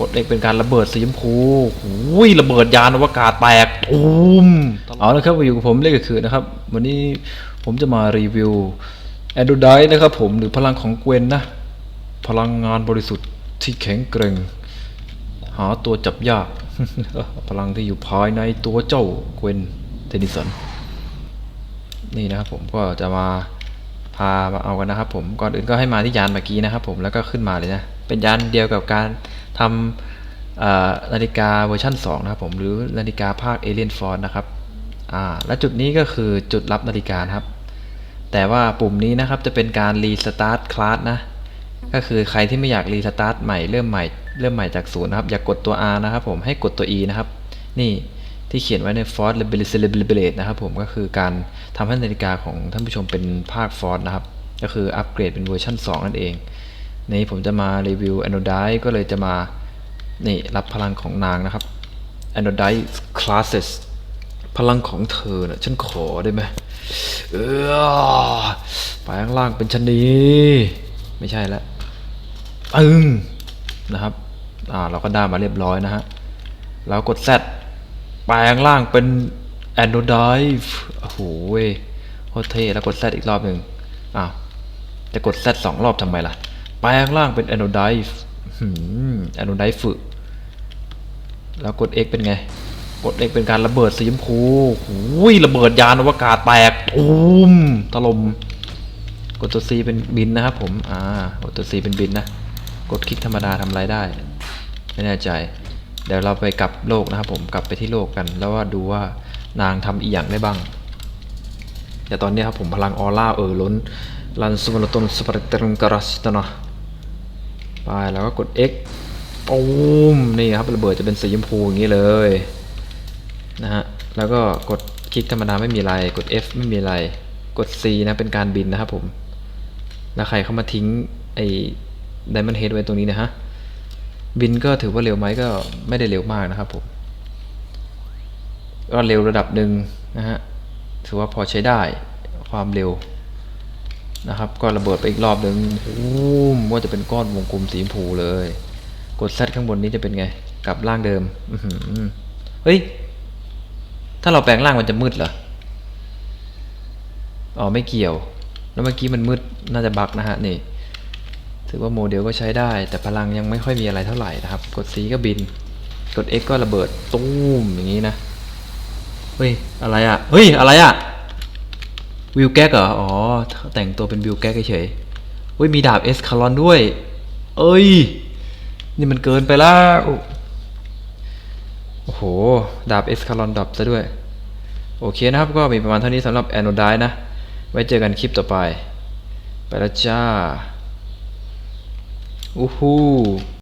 กดเอกเป็นการระเบิดสีชมพูหูยระเบิดยานอวกาศแตกตูมเอาละครับมาอยู่กับผมเล่ก็คือนะครับ วันนี้ผมจะมารีวิวแอนด o ไดนะครับผมหรือพลังของเกวนนะ พลังงานบริสุทธิ์ที่แข็งแกร่งหาตัวจับยาก พลังที่อยู่ภายในตัวเจ้าเกวนเทนนิสัน นี่นะครับผมก็จะมา พามาเอากันนะครับผมก่อนอื่นก็ให้มาที่ยานเมื่อกี้นะครับผมแล้วก็ขึ้นมาเลยนะเป็นยานเดียวกับการทำนาฬิกาเวอร์ชัน2 นะครับผมหรือนาฬิกาภาค Alien Force นะครับอ่าและจุดนี้ก็คือจุดรับนาฬิกาครับ แต่ว่าปุ่มนี้นะครับจะเป็นการรีสตาร์ทคลาสนะก็คือใครที่ไม่อยากรีสตาร์ทใหม่เริ่มใหม่เริ่มใหม่จากศูนย์นะครับอย่ากกดตัว R นะครับผมให้กดตัว E นะครับนี่ ที่เขียนไว้ใน Force Celebrate นะครับผมก็คือการทำให้นาฬิกาของท่านผู้ชมเป็นภาค Force นะครับ ก็คืออัปเกรดเป็นเวอร์ชัน2 นั่นเอง นี้ผมจะมารีวิว Anodite ก็เลยจะมานี่รับพลังของนางนะครับ Anodite Classes พลังของเธอนะฉันขอได้ไหมเออไปข้างล่างเป็นชะนีไม่ใช่แล้วอึ้งนะครับอ่าเราก็ได้มาเรียบร้อยนะฮะแล้วกด Z แปลงร่างเป็น Anodive โอ้โหโคตรเท่แล้วกด Z อีกรอบหนึ่งอ้าวจะกด Z สองรอบทำไมล่ะ แปลงร่างเป็น Anodive หืม Anodive ฝึแล้วกด X เป็นไง กด X เป็นการระเบิดสีชมพูหูยระเบิดยานอวกาศแตกตูมถล่มกดตัว C เป็นบินนะครับผม อ่า กดตัว C เป็นบินนะ กดคลิกธรรมดาทำอะไรได้ ไม่แน่ใจ เดี๋ยวเราไปกลับโลกนะครับผมกลับไปที่โลกกัน แล้วว่าดูว่านางทำอีกอย่างได้บ้างแต่ตอนนี้ครับผมพลังออร่าเออล้นลันสุวรรณตนสปาร์ตรังกรัสตนะไปแล้วก็กด X ปูมนี่ครับระเบิดจะเป็นสีชมพูอย่างนี้เลยนะฮะแล้วก็กดคลิกธรรมดาไม่มีอะไร กด F ไม่มีอะไร กด C นะเป็นการบินนะครับผม แล้วใครเข้ามาทิ้งไอ้ไดมอนด์เฮดไว้ตรงนี้นะฮะ บินก็ถือว่าเร็วไหมก็ไม่ได้เร็วมากนะครับผมก็เร็วระดับหนึ่งนะฮะถือว่าพอใช้ได้ความเร็วนะครับ ก็ระเบิดไปอีกรอบหนึ่งอู้มว่าจะเป็นก้อนวงกลมสีชมพูเลย กด Z ข้างบนนี้จะเป็นไงกลับร่างเดิมเฮ้ย ถ้าเราแปลงร่างมันจะมืดเหรออ๋อไม่เกี่ยว แล้วเมื่อกี้มันมืดน่าจะบักนะฮะนี่ ถือว่าโมเดลก็ใช้ได้ แต่พลังยังไม่ค่อยมีอะไรเท่าไหร่นะครับ กด C ก็บิน กด X ก็ระเบิดตุ้มอย่างนี้นะ เฮ้ย อะไรอะ่ะ เฮ้ย อะไรอะ่ะ วิวแก๊กเหรอ อ๋อ แต่งตัวเป็นวิวแก๊กเฉยเฮ้ย มีดาบเอสคารอนด้วย เอ้ย นี่มันเกินไปแล้วโอ้โห ดาบเอสคารอนดับซะด้วย โอเคนะครับ ก็มีประมาณเท่านี้สำหรับแอนโนไดนะ ไว้เจอกันคลิปต่อไป ไปแล้วจ้า อู้หู